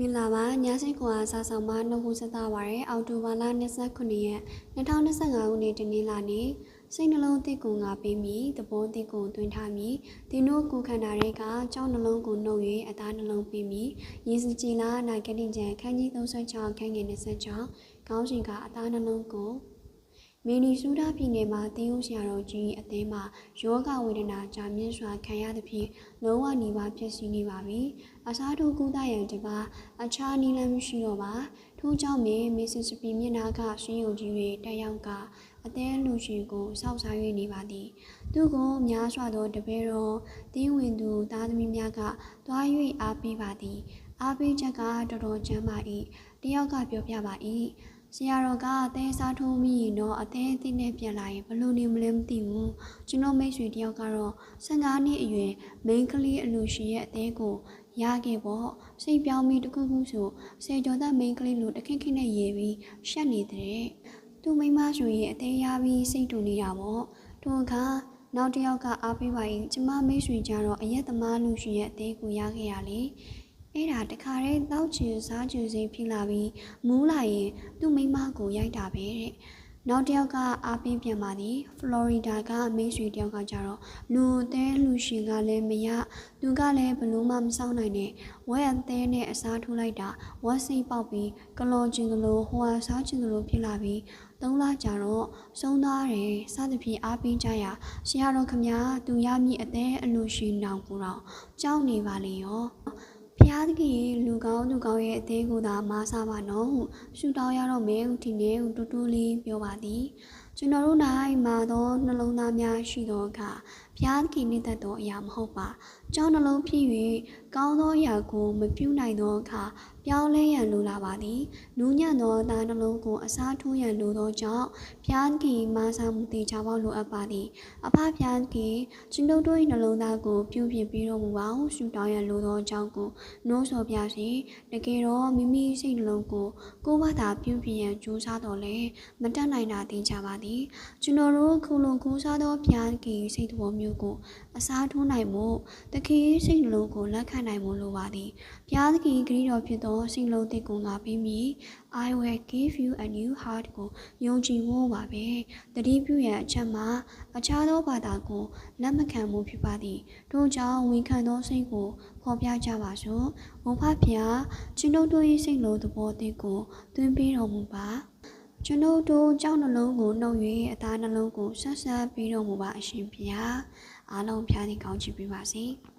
မင်္ဂလာပါညစိတ်ခွာစာဆောင်မနှုတ်ခုဆက်တာပါရယ်အော်တိုဘာလ29ရက်2025ခုနှစ်တနင်္လာနေ့စိတ်နှလုံးသစ်ကုံကပေးမိသဘောသစ်ကုံတွင်ထားမိဒီနို့ကိုခန္ဓာတွေကကြောင်းနှလုံးကိုနှုတ်၍အသားနှလုံးပေးမိရည်စကြည်လာနာဂတိကျန်ခန်းကြီး36ခန်းငယ်26ခေါင်းစဉ်ကအသားနှလုံးကို မင်းနီစူဒာပြည်နယ်မှာတင်းဦးဆရာတော်ကြီးအသင်းမှာယောဂဝေဒနာကြာမြင့်စွာခံရသဖြင့်လုံးဝနေပါဖြစ်စီနေပါပြီ။အစားထိုးကုသရန်တပါအခြားနည်းလမ်းမရှိတော့ပါ။ထို့ကြောင့်မင်းမစ္စစပီမျက်နှာကဆွေးယုံကြီး၍တက်ရောက်ကအသေးလူရှင်ကိုစောက်စား၍နေပါသည်။သူကိုများစွာသောတပည့်တော်တင်းဝင်သူသားသမီးများကတွား၍အားပေးပါသည်။အားပေးချက်ကတော်တော်ချမ်းပါ၏။တယောက်ကပြောပြပါ၏။ ဆရာတော်ကအသေးစားထိုးမိရင်တော့အသေးအသေးနဲ့ပြန်လာရင်ဘလို့နေမလဲမသိဘူးကျွန်တော်မိတ်ဆွေတယောက်ကတော့15နှစ်အရွယ်မိန်းကလေးအလူရှင်ရဲ့အသေးကိုရခဲ့ပေါ့စိတ်ပြောင်းပြီးတခုခုဆိုဆယ်ကျော်သက်မိန်းကလေးလိုတခက်ခက်နဲ့ရေပြီးရှက်နေတဲ့သူမိမဆိုရင်အသေးရပြီးစိတ်တူနေတာပေါ့သူကနောက်တစ်ယောက်ကအားပေးပါရင်ကျမမိတ်ဆွေကြတော့အရက်သမားလူရှင်ရဲ့အသေးကိုရခဲ့ရလေ အဲ့ဒါတခါတည်းတောက်ချင်စားချင်စိတ်ဖြစ်လာပြီးမူးလာရင်သူ့မိမကိုရိုက်တာပဲတဲ့နောက်တစ်ယောက်ကအားပေးပြန်ပါသည်ဖလော်ရီဒါကမိတ်ဆွေတယောက်ကကြတော့လူအသေးလူရှင်ကလည်းမရသူကလည်းဘလို့မှမဆောင်နိုင်နဲ့ဝက်အသေးနဲ့အစားထိုးလိုက်တာဝက်စိတ်ပေါက်ပြီးကလော်ကျင်ကလေးဟိုဟာစားကျင်ကလေးဖြစ်လာပြီးသုံးလကြာတော့ဆုံးသွားတယ်စသဖြင့်အားပေးကြရဆရာတော်ခမညာသူရမည့်အသေးအလူရှင်တောင်ကိုတော့ကြောက်နေပါလေရော ဖျားသခင်လူကောင်းသူကောင်းရဲ့အသေးကိုသာမဆာပါနော်ဟုရှူတောင်းရတော့မယ်ဟုဒီနေ့တူတူလေးပြောပါသည် ကျွန်တော်တို့၌မာသောနှလုံးသားများရှိသောအခါဘုရားသခင်နှင့်တတ်သောအရာမဟုတ်ပါ။ကြောင်းနှလုံးဖြစ်၍ကောင်းသောအရာကိုမပြုနိုင်သောအခါပြောင်းလဲရန်လိုလာပါသည်။နူးညံ့သောသားနှလုံးကိုအစားထိုးရန်လိုသောကြောင့်ဘုရားသခင်မာစာမှုတေချာပေါလိုအပ်ပါသည်။အဖဘုရားသခင်ကျွန်ုပ်တို့၏နှလုံးသားကိုပြုပြင်ပြီးတော်မူပါဟုဆုတောင်းရန်လိုသောကြောင့်ကိုနှိုးဆော်ပြစေ။တကယ်တော့မိမိစိတ်နှလုံးကိုကိုယ်ဘာသာပြုပြင်ရန်ကြိုးစားတော်လဲမတတ်နိုင်တာသိကြပါသည်။ကျွန်တော်တို့ခုလုံကိုးစားသောဘုရားသခင်စိတ်တော်မျိုးကိုအစားထိုးနိုင်မှုတခေစိတ်နှလုံးကိုလက်ခံနိုင်မှုလိုပါသည်ဘုရားသခင်ဂရုတော်ဖြစ်သောစိတ်လုံးသစ်ကိုငါပေးမည် I will give you a new heart ကိုယုံကြည်ဖို့ပါပဲတတိပြုရန်အချက်မှာအခြားသောဘာသာကိုလက်မခံမှုဖြစ်ပါသည်ထို့ကြောင့်ဝန်ခံသောစိတ်ကိုဖော်ပြကြပါစို့ဘုဖဖျားကျွန်ုပ်တို့၏စိတ်လုံးသဘောတည်းကိုသွင်းပေးတော်မူပါ ကျွန်ုပ်တို့ကြောက်နှလုံးကိုနှုတ်၍အသားနှလုံးကိုဆက်ဆက်ပြီးတော်မူပါအရှင်ဘုရားအားလုံးဖျားသည့်ကောင်းချီးပေးပါစေ။